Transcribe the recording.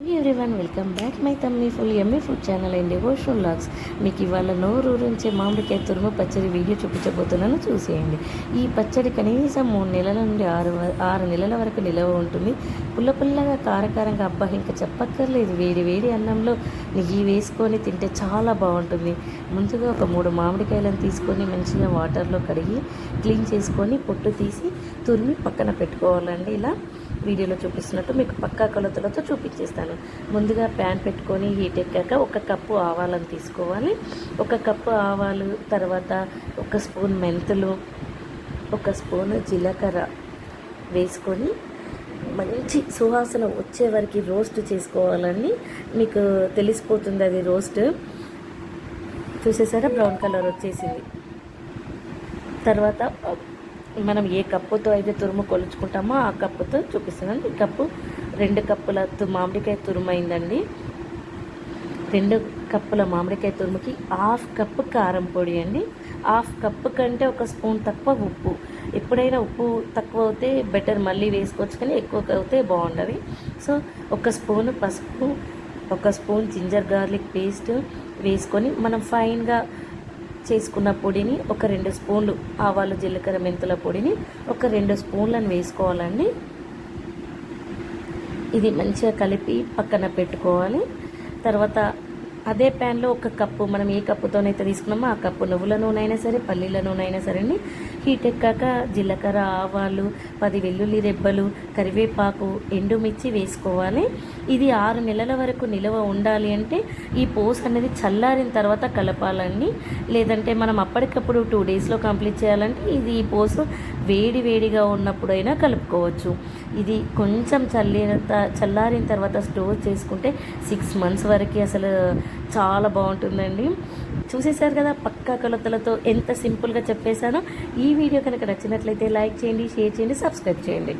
Everyone welcome back my తమ్మి ఫుల్ ఎమ్మె food channel and devotion logs మీకు ఇవాళ నోరు ఊరించే మామిడికాయ తురుము పచ్చడి వీడియో చూపించబోతున్నాను. చూసేయండి. ఈ పచ్చడి కనీసం మూడు నెలల నుండి ఆరు ఆరు నెలల వరకు నిలవ ఉంటుంది. పుల్ల పుల్లగా కారకారంగా అబ్బా ఇంకా చెప్పక్కర్లేదు. వేడి వేడి అన్నంలో నెయ్యి వేసుకొని తింటే చాలా బాగుంటుంది. ముందుగా ఒక మూడు మామిడికాయలను తీసుకొని మంచిగా వాటర్లో కడిగి క్లీన్ చేసుకొని పొట్టు తీసి తురిమి పక్కన పెట్టుకోవాలండి. ఇలా వీడియోలో చూపిస్తున్నట్టు మీకు పక్కా కొలతలతో చూపించేస్తాను. ముందుగా ప్యాన్ పెట్టుకొని హీట్ ఎక్కాక ఒక కప్పు ఆవాలను తీసుకోవాలి. ఒక కప్పు ఆవాలు తర్వాత ఒక స్పూన్ మెంతులు ఒక స్పూన్ జీలకర్ర వేసుకొని మంచి సువాసన వచ్చే వరకు రోస్ట్ చేసుకోవాలని మీకు తెలిసిపోతుంది అది రోస్ట్. చూసేసారా? బ్రౌన్ కలర్ వచ్చేసింది. తర్వాత మనం ఏ కప్పుతో అయితే తురుము కొలుచుకుంటామో ఆ కప్పుతో చూపిస్తున్నాను. ఈ కప్పు రెండు కప్పుల మామిడికాయ తురుమైందండి. రెండు కప్పుల మామిడికాయ తురుముకి హాఫ్ కప్పు కారం పొడి అండి. హాఫ్ కప్పు కంటే ఒక స్పూన్ తక్కువ ఉప్పు. ఎప్పుడైనా ఉప్పు తక్కువ అవుతే బెటర్ మళ్ళీ వేసుకోవచ్చు కానీ ఎక్కువ అవుతే బాగుంటుంది సో ఒక స్పూన్ పసుపు ఒక స్పూన్ జింజర్ గార్లిక్ పేస్ట్ వేసుకొని మనం ఫైన్గా చేసుకున్న పొడిని ఒక రెండు స్పూన్లు ఆవాలు జీలకర్ర మెంతుల పొడిని ఒక రెండు స్పూన్లను వేసుకోవాలండి. ఇది మంచిగా కలిపి పక్కన పెట్టుకోవాలి. తర్వాత అదే ప్యాన్లో ఒక కప్పు మనం ఏ కప్పుతోనైతే తీసుకున్నామో ఆ కప్పు నువ్వుల నూనె అయినా సరే పల్లీల నూనె అయినా సరే అండి హీట్ ఎక్కాక జీలకర్ర ఆవాలు పది వెల్లుల్లి రెబ్బలు కరివేపాకు ఎండుమిర్చి వేసుకోవాలి. ఇది ఆరు నెలల వరకు నిలవ ఉండాలి అంటే ఈ పోస్ అనేది చల్లారిన తర్వాత కలపాలండి. లేదంటే మనం అప్పటికప్పుడు టూ డేస్లో కంప్లీట్ చేయాలంటే ఇది ఈ పోసు వేడి వేడిగా ఉన్నప్పుడైనా కలుపుకోవచ్చు. ఇది కొంచెం చల్లిన చల్లారిన తర్వాత స్టోర్ చేసుకుంటే సిక్స్ మంత్స్ వరకు అసలు చాలా బాగుంటుందండి. చూసేశారు కదా పక్కా కొలతలతో ఎంత సింపుల్గా చెప్పేశానో. ఈ వీడియో కనుక నచ్చినట్లయితే లైక్ చేయండి షేర్ చేయండి సబ్స్క్రైబ్ చేయండి.